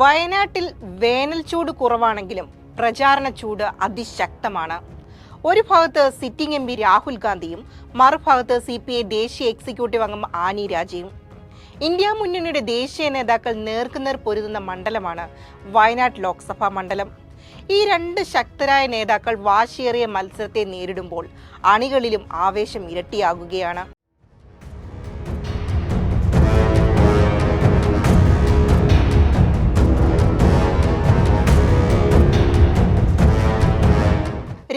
വയനാട്ടിൽ വേനൽ ചൂട് കുറവാണെങ്കിലും പ്രചാരണ ചൂട് അതിശക്തമാണ്. ഒരു ഭാഗത്ത് സിറ്റിംഗ് എം പി രാഹുൽ ഗാന്ധിയും മറുഭാഗത്ത് സി പി ഐ ദേശീയ എക്സിക്യൂട്ടീവ് അംഗം ആനി രാജയും. ഇന്ത്യ മുന്നണിയുടെ ദേശീയ നേതാക്കൾ നേർക്കുനേർ പൊരുതുന്ന മണ്ഡലമാണ് വയനാട് ലോക്സഭാ മണ്ഡലം. ഈ രണ്ട് ശക്തരായ നേതാക്കൾ വാശിയേറിയ മത്സരത്തെ നേരിടുമ്പോൾ അണികളിലും ആവേശം ഇരട്ടിയാകുകയാണ്.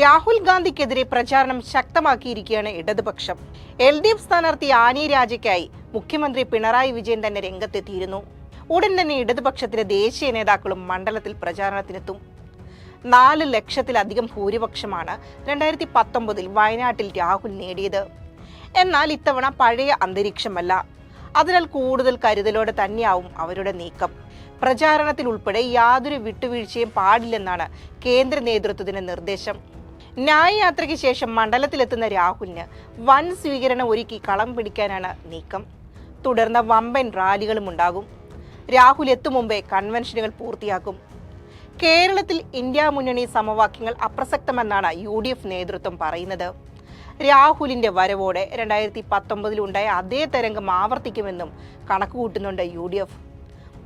രാഹുൽ ഗാന്ധിക്കെതിരെ പ്രചാരണം ശക്തമാക്കിയിരിക്കുകയാണ് ഇടതുപക്ഷം. എൽ ഡി എഫ് സ്ഥാനാർത്ഥി ആനി രാജയ്ക്കായി മുഖ്യമന്ത്രി പിണറായി വിജയൻ തന്നെ രംഗത്തെത്തിയിരുന്നു. ഉടൻ തന്നെ ഇടതുപക്ഷത്തിലെ ദേശീയ നേതാക്കളും മണ്ഡലത്തിൽ പ്രചാരണത്തിനെത്തും. നാല് ലക്ഷത്തിലധികം ഭൂരിപക്ഷമാണ് രണ്ടായിരത്തി പത്തൊമ്പതിൽ വയനാട്ടിൽ രാഹുൽ നേടിയത്. എന്നാൽ ഇത്തവണ പഴയ അന്തരീക്ഷമല്ല. അതിനാൽ കൂടുതൽ കരുതലോടെ തന്നെയാവും അവരുടെ നീക്കം. പ്രചാരണത്തിൽ ഉൾപ്പെടെ യാതൊരു വിട്ടുവീഴ്ചയും പാടില്ലെന്നാണ് കേന്ദ്ര നേതൃത്വത്തിന്റെ നിർദ്ദേശം. ന്യായ യാത്രയ്ക്ക് ശേഷം മണ്ഡലത്തിലെത്തുന്ന രാഹുലിന് വൻ സ്വീകരണം ഒരുക്കി കളം പിടിക്കാനാണ് നീക്കം. തുടർന്ന് വമ്പൻ റാലികളും ഉണ്ടാകും. രാഹുൽ എത്തും മുമ്പേ കൺവെൻഷനുകൾ പൂർത്തിയാക്കും. കേരളത്തിൽ ഇന്ത്യ മുന്നണി സമവാക്യങ്ങൾ അപ്രസക്തമെന്നാണ് യു ഡി എഫ് നേതൃത്വം പറയുന്നത്. രാഹുലിന്റെ വരവോടെ രണ്ടായിരത്തി പത്തൊമ്പതിലുണ്ടായ അതേ തരംഗം ആവർത്തിക്കുമെന്നും കണക്കുകൂട്ടുന്നുണ്ട് യു ഡി എഫ്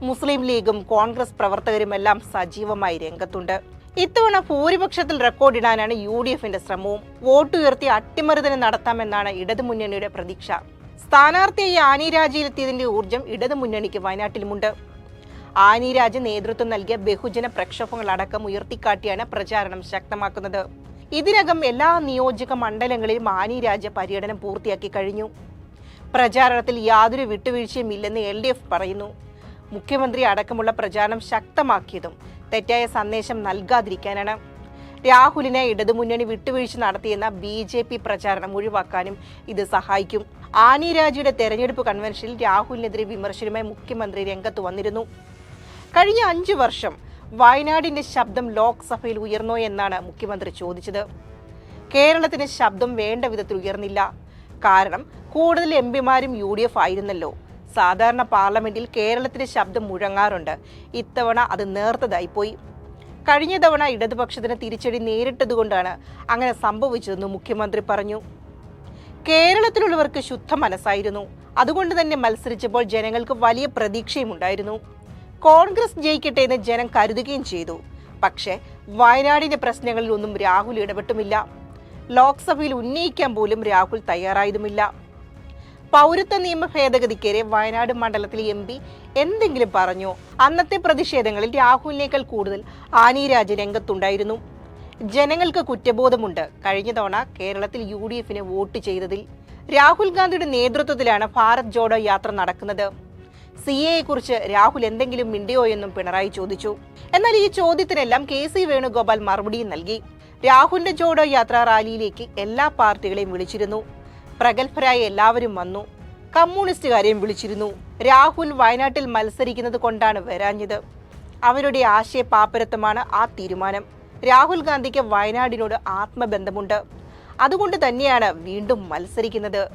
മുസ്ലിം ലീഗും കോൺഗ്രസ് പ്രവർത്തകരുമെല്ലാം സജീവമായി രംഗത്തുണ്ട്. ഇത്തവണ ഭൂരിപക്ഷത്തിൽ റെക്കോർഡിടാനാണ് യു ഡി എഫിന്റെ ശ്രമവും. വോട്ടുയർത്തി അട്ടിമറിതന് നടത്താമെന്നാണ് ഇടതുമുന്നണിയുടെ പ്രതീക്ഷ. സ്ഥാനാർത്ഥിയായി ആനി രാജയിലെത്തിയതിന്റെ ഊർജം ഇടതുമുന്നണിക്ക് വയനാട്ടിലുമുണ്ട്. ആനി രാജ നേതൃത്വം നൽകിയ ബഹുജന പ്രക്ഷോഭങ്ങളടക്കം ഉയർത്തിക്കാട്ടിയാണ് പ്രചാരണം ശക്തമാക്കുന്നത്. ഇതിനകം എല്ലാ നിയോജക മണ്ഡലങ്ങളിലും ആനി രാജ പര്യടനം പൂർത്തിയാക്കി കഴിഞ്ഞു. പ്രചാരണത്തിൽ യാതൊരു വിട്ടുവീഴ്ചയും ഇല്ലെന്ന് എൽ ഡി എഫ് പറയുന്നു. മുഖ്യമന്ത്രി അടക്കമുള്ള പ്രചാരണം ശക്തമാക്കിയതും തെറ്റായ സന്ദേശം നൽകാതിരിക്കാനാണ്. രാഹുലിനെ ഇടതുമുന്നണി വിട്ടുവീഴ്ച നടത്തിയെന്ന ബി ജെ പി പ്രചാരണം ഒഴിവാക്കാനും ഇത് സഹായിക്കും. ആനി രാജയുടെ തെരഞ്ഞെടുപ്പ് കൺവെൻഷനിൽ രാഹുലിനെതിരെ വിമർശനമായി മുഖ്യമന്ത്രി രംഗത്ത് വന്നിരുന്നു. കഴിഞ്ഞ അഞ്ചു വർഷം വയനാടിന്റെ ശബ്ദം ലോക്സഭയിൽ ഉയർന്നോ എന്നാണ് മുഖ്യമന്ത്രി ചോദിച്ചത്. കേരളത്തിന്റെ ശബ്ദം വേണ്ട വിധത്തിൽ ഉയർന്നില്ല. കാരണം കൂടുതൽ എം പിമാരും യു ഡി എഫ് ആയിരുന്നല്ലോ. സാധാരണ പാർലമെന്റിൽ കേരളത്തിന്റെ ശബ്ദം മുഴങ്ങാറുണ്ട്. ഇത്തവണ അത് നേർത്തതായിപ്പോയി കഴിഞ്ഞ തവണ ഇടതുപക്ഷത്തിന് തിരിച്ചടി നേരിട്ടതുകൊണ്ടാണ് അങ്ങനെ സംഭവിച്ചതെന്ന് മുഖ്യമന്ത്രി പറഞ്ഞു. കേരളത്തിലുള്ളവർക്ക് ശുദ്ധ മനസ്സായിരുന്നു. അതുകൊണ്ട് തന്നെ മത്സരിച്ചപ്പോൾ ജനങ്ങൾക്ക് വലിയ പ്രതീക്ഷയും ഉണ്ടായിരുന്നു. കോൺഗ്രസ് ജയിക്കട്ടെ എന്ന് ജനം കരുതുകയും ചെയ്തു. പക്ഷേ വയനാടിന്റെ പ്രശ്നങ്ങളിൽ ഒന്നും രാഹുൽ ഇടപെട്ടുമില്ല. ലോക്സഭയിൽ ഉന്നയിക്കാൻ പോലും രാഹുൽ തയ്യാറായതുമില്ല. പൗരത്വ നിയമ ഭേദഗതിക്കെതിരെ വയനാട് മണ്ഡലത്തിൽ എം പി എന്തെങ്കിലും പറഞ്ഞു. അന്നത്തെ പ്രതിഷേധങ്ങളിൽ രാഹുലിനേക്കാൾ കൂടുതൽ ആനി രാജ് രംഗത്തുണ്ടായിരുന്നു. ജനങ്ങൾക്ക് കുറ്റബോധമുണ്ട്. കഴിഞ്ഞ തവണ കേരളത്തിൽ യു ഡി എഫിന് വോട്ട് ചെയ്തതിൽ രാഹുൽ ഗാന്ധിയുടെ നേതൃത്വത്തിലാണ് ഭാരത് ജോഡോ യാത്ര നടക്കുന്നത്. സി എയെ കുറിച്ച് രാഹുൽ എന്തെങ്കിലും മിണ്ടിയോ എന്നും പിണറായി ചോദിച്ചു. എന്നാൽ ഈ ചോദ്യത്തിനെല്ലാം കെ സി വേണുഗോപാൽ മറുപടിയും നൽകി. രാഹുലിന്റെ ജോഡോ യാത്രാ റാലിയിലേക്ക് എല്ലാ പാർട്ടികളെയും വിളിച്ചിരുന്നു. പ്രഗത്ഭരായ എല്ലാവരും വന്നു. കമ്മ്യൂണിസ്റ്റുകാരെയും വിളിച്ചിരുന്നു. രാഹുൽ വയനാട്ടിൽ മത്സരിക്കുന്നത് കൊണ്ടാണ് വരാഞ്ഞത്. അവരുടെ ആശയ പാപ്പരത്വമാണ് ആ തീരുമാനം. രാഹുൽ ഗാന്ധിക്ക് വയനാടിനോട് ആത്മബന്ധമുണ്ട്. അതുകൊണ്ട് തന്നെയാണ് വീണ്ടും മത്സരിക്കുന്നത്.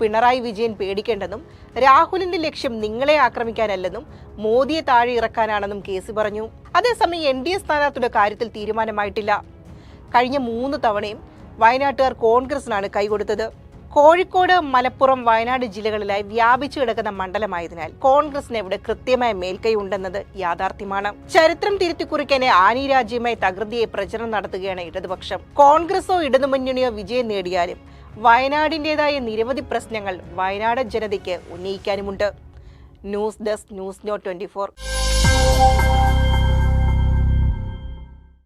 പിണറായി വിജയൻ പേടിക്കേണ്ടെന്നും രാഹുലിന്റെ ലക്ഷ്യം നിങ്ങളെ ആക്രമിക്കാനല്ലെന്നും മോദിയെ താഴെ ഇറക്കാനാണെന്നും കേസ് പറഞ്ഞു. അതേസമയം എൻ ഡി എ സ്ഥാനാർത്ഥിയുടെ കാര്യത്തിൽ തീരുമാനമായിട്ടില്ല. കഴിഞ്ഞ മൂന്ന് തവണയും വയനാട്ടുകാർ കോൺഗ്രസിനാണ് കൈകൊടുത്തത്. കോഴിക്കോട് മലപ്പുറം വയനാട് ജില്ലകളിലായി വ്യാപിച്ചു കിടക്കുന്ന മണ്ഡലമായതിനാൽ കോൺഗ്രസിന് ഇവിടെ കൃത്യമായ മേൽക്കൈ ഉണ്ടെന്നത് യാഥാർത്ഥ്യമാണ്. ചരിത്രം തിരുത്തിക്കുറിക്കാനെ ആനി രാജ്യമായി തകൃതിയെ പ്രചരണം നടത്തുകയാണ് ഇടതുപക്ഷം. കോൺഗ്രസോ ഇടതുമുന്നണിയോ വിജയം നേടിയാലും വയനാടിന്റെതായ നിരവധി പ്രശ്നങ്ങൾ വയനാട് ജനതയ്ക്ക് ഉന്നയിക്കാനുമുണ്ട്. News desk news no twenty